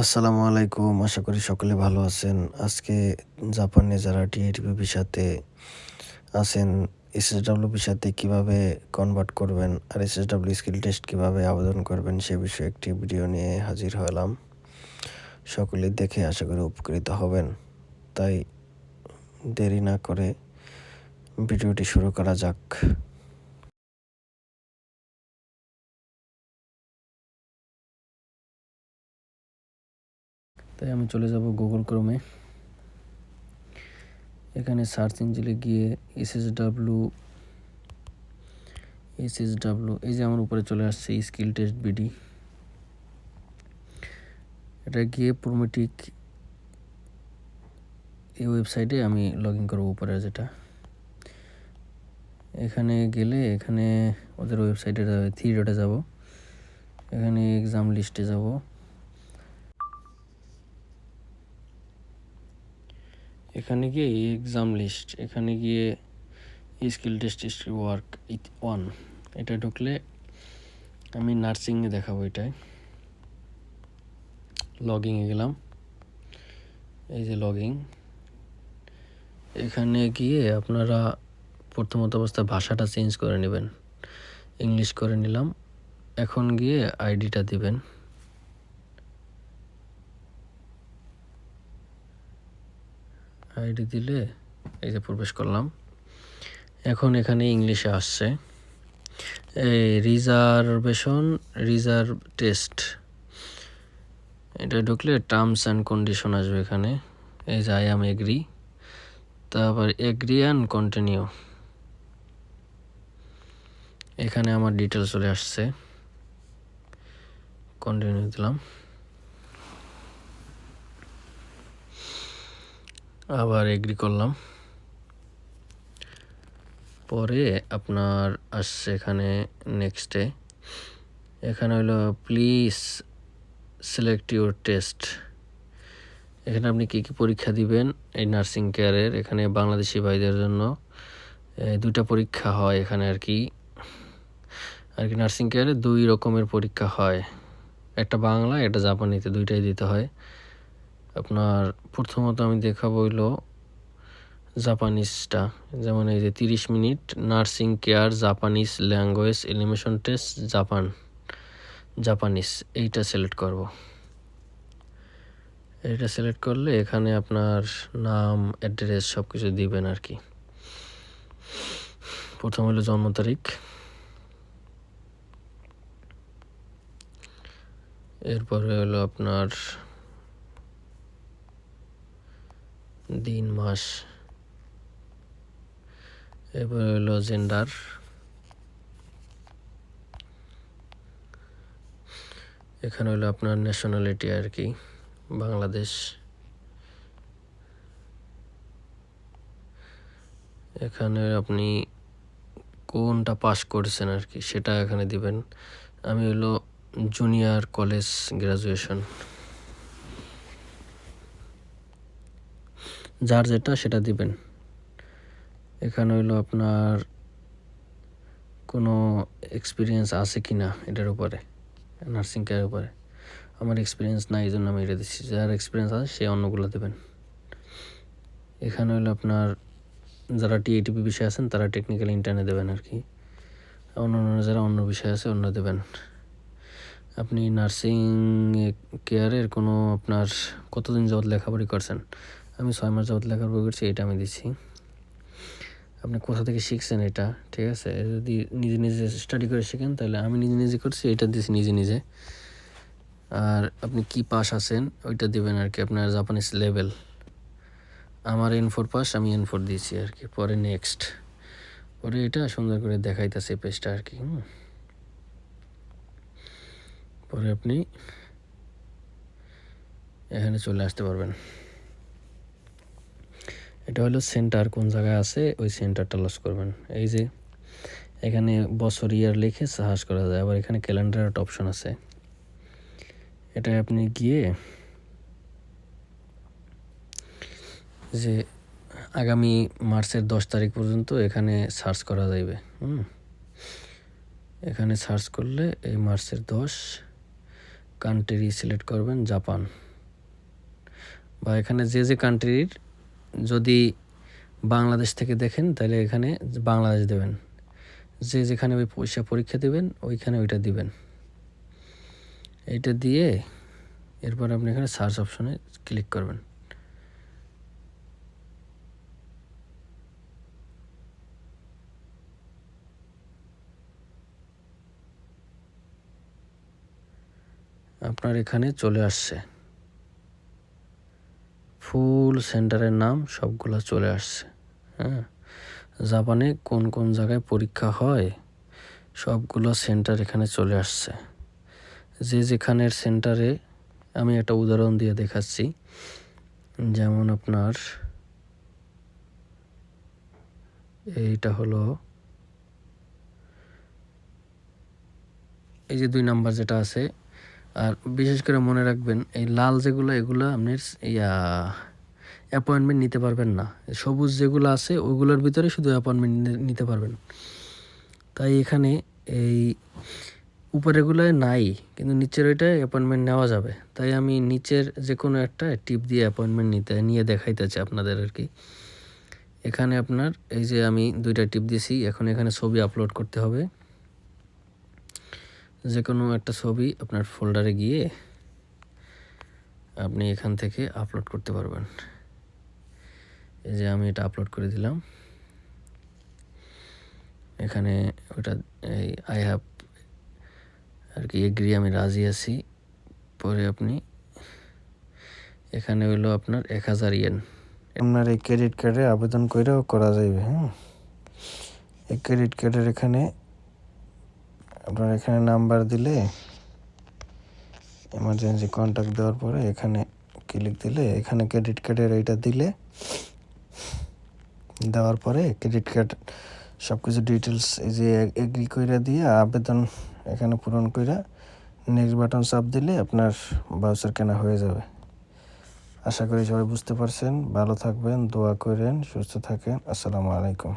আসসালামু আলাইকুম, আশা করি সকলে ভালো আছেন। আজকে জাপানে যারা টিএটিপি ভিসাতে আছেন এসএসডাব্লিউ ভিসাতে কীভাবে কনভার্ট করবেন আর এসএসডাব্লিউ স্কিল টেস্ট কীভাবে আবেদন করবেন সে বিষয়ে একটি ভিডিও নিয়ে হাজির হলাম। সকলে দেখে আশা করি উপকৃত হবেন। তাই দেরি না করে ভিডিওটি শুরু করা যাক। তাই আমি চলে যাব গুগল ক্রোমে এখানে সার্চ ইঞ্জিনে গিয়ে এসএসডাব্লু এসএসডাব্লু এই যে আমার উপরে চলে আসছে স্কিল টেস্ট বিডি এটা গিয়ে প্রোমেটিক এই ওয়েবসাইটে আমি লগ ইন করব উপরে যেটা। এখানে গেলে এখানে ওদের ওয়েবসাইটে থ্রি ডটে যাব। এখানে এক্সাম লিস্টে যাব। এখানে গিয়ে এক্সাম লিস্ট এখানে গিয়ে স্কিল টেস্ট ওয়ার্ক ওয়ান এটা ঢুকলে আমি নার্সিংয়ে দেখাবো এটাই লগিংয়ে গেলাম। এই যে লগিং এখানে গিয়ে আপনারা প্রথমত অবস্থায় ভাষাটা চেঞ্জ করে নেবেন। ইংলিশ করে নিলাম। এখন গিয়ে আইডিটা দিবেন। আইডি দিলে এই যে প্রবেশ করলাম। এখন এখানে ইংলিশে আসছে। এই রিজার্ভেশন রিজার্ভ টেস্ট এটা ঢুকলে টার্মস অ্যান্ড কন্ডিশন আসবে এখানে। এই যে আই অ্যাম এগ্রি তারপর এগ্রি অ্যান্ড কন্টিনিউ এখানে আমার ডিটেলস চলে আসছে। কন্টিনিউ দিলাম। আবার এগ্রি করলাম। পরে আপনার আসছে এখানে নেক্সটে এখানে হলো প্লিজ সিলেক্ট ইউর টেস্ট এখানে আপনি কী কী পরীক্ষা দিবেন এই নার্সিং কেয়ারের এখানে বাংলাদেশি ভাইদের জন্য দুটা পরীক্ষা হয় এখানে আর কি। আর কি নার্সিং কেয়ারে দুই রকমের পরীক্ষা হয়। একটা বাংলা, একটা জাপানিতে দুইটাই দিতে হয়। আপনার প্রথমত আমি দেখাবো হইল জাপানিজটা। যেমন এই যে তিরিশ minute nursing care Japanese language elimination test Japan, Japanese, এইটা সিলেক্ট করব। এইটা সিলেক্ট করলে এখানে আপনার নাম, অ্যাড্রেস সব কিছু দিবেন আর কি। প্রথম হলো জন্ম তারিখ। এরপরে হলো আপনার দিন মাস। এরপরে হলো জেন্ডার এখানে হলো আপনার ন্যাশনালিটি আর কি, বাংলাদেশ। এখানে আপনি কোনটা পাস করেছেন আর কি, সেটা এখানে দিবেন। আমি হলো জুনিয়র কলেজ গ্রাজুয়েশন যার যেটা সেটা দিবেন। এখানে হইল আপনার কোনো এক্সপিরিয়েন্স আছে কি না এটার উপরে নার্সিং কেয়ারের উপরে। আমার এক্সপিরিয়েন্স নাই এই জন্য আমি এটা দিচ্ছি যার এক্সপিরিয়েন্স আছে সে অন্যগুলো দেবেন। এখানে হলো আপনার যারা টিএটিপি বিষয়ে আছেন তারা টেকনিক্যাল ইন্টারনে দেবেন আর কি অন্য অন্য যারা অন্য বিষয় আছে অন্য দেবেন। আপনি নার্সিং কেয়ারের কোনো আপনার কতদিন যাবৎ লেখাপড়ি করছেন? আমি ছয় মাস যাবৎ লেখাপড়ি করছি, এটা আমি দিচ্ছি। আপনি কোথা থেকে শিখছেন এটা? ঠিক আছে? যদি নিজে নিজে স্টাডি করে শিখেন, তাহলে আমি নিজে নিজে করছি, এটা দিচ্ছি নিজে নিজে। আর আপনি কি পাস আছেন, ওইটা দেবেন আর কি, আপনার জাপানিজ লেভেল আমার এন ফোর পাস আমি এন ফোর দিয়েছি আর কি, পরে নেক্সট পরে এটা সুন্দর করে দেখাইতেছে পেজটা আর কি, হুম। পরে আপনি এখানে চলে আসতে পারবেন। এটা হলো সেন্টার কোন জায়গায় আছে, ওই সেন্টারটা লস করবেন। এই যে, এখানে বছর ইয়ার লিখে সাহায্য করা যায়, আবার এখানে ক্যালেন্ডার একটা অপশন আছে। এটা আপনি গিয়ে যে আগামী মার্চের দশ তারিখ পর্যন্ত এখানে সার্চ করা যাইবে, হুম? এখানে সার্চ করলে এই মার্চের দশ কান্ট্রি সিলেক্ট করবেন, জাপান। বা এখানে যে যে কান্ট্রির যদি বাংলাদেশ থেকে দেখেন, তাহলে এখানে বাংলাদেশ দেবেন। যে যেখানে ওই পয়সা পরীক্ষা দেবেন, ওইখানে ওইটা দিবেন। এইটা দিয়ে এরপর আপনি এখানে সার্চ অপশনে ক্লিক করবেন। আপনার এখানে চলে আসছে। ফুল সেন্টারের নাম সবগুলো চলে আসছে হ্যাঁ? জাপানে কোন কোন জায়গায় পরীক্ষা হয়, সবগুলো সেন্টার এখানে চলে আসছে। যে যেখানের সেন্টারে আমি একটা উদাহরণ দিয়ে দেখাচ্ছি, যেমন আপনার এইটা হলো, এই যে দুই নাম্বার যেটা আছে আর বিশেষ করে মনে রাখবেন, এই লাল যেগুলো, এগুলো আপনি ইয়া অ্যাপয়েন্টমেন্ট নিতে পারবেন না। সবুজ যেগুলো আছে ওইগুলোর ভিতরে শুধু অ্যাপয়েন্টমেন্ট নিতে পারবেন। তাই এখানে এই উপরেগুলোয় নাই, কিন্তু নিচের ওইটায় অ্যাপয়েন্টমেন্ট নেওয়া যাবে। তাই আমি নিচের যে কোনো একটা টিপ দিয়ে অ্যাপয়েন্টমেন্ট নিতে, নিয়ে দেখাইতেছি আপনাদের আর কি। এখানে আপনার, এই যে আমি দুইটা টিপ দিয়েছি এখন এখানে ছবি আপলোড করতে হবে। যে কোনো একটা ছবি আপনার ফোল্ডারে গিয়ে আপনি এখান থেকে আপলোড করতে পারবেন। এই যে আমি এটা আপলোড করে দিলাম। এখানে ওটা এই আই হ্যাভ আর কি, এগ্রি, আমি রাজি আছি। পরে আপনি এখানে হইল আপনার এক হাজার ইয়েন আপনার এই ক্রেডিট কার্ডে আবেদন করেও করা যাবে হ্যাঁ? এই ক্রেডিট কার্ডের এখানে আপনার এখানে নাম্বার দিলে এমার্জেন্সি কন্ট্যাক্ট দেওয়ার পরে এখানে ক্লিক দিলে, এখানে ক্রেডিট কার্ডের এইটা দিলে, দেওয়ার পরে ক্রেডিট কার্ড সব কিছু ডিটেলস এই যে এগ্রি কইরা দিয়ে আবেদন এখানে পূরণ কইরা নেক্সট বাটন চাপ দিলে আপনার বাউচার কেনা হয়ে যাবে। আশা করি সবাই বুঝতে পারছেন। ভালো থাকবেন, দোয়া করেন, সুস্থ থাকেন। আসসালামু আলাইকুম।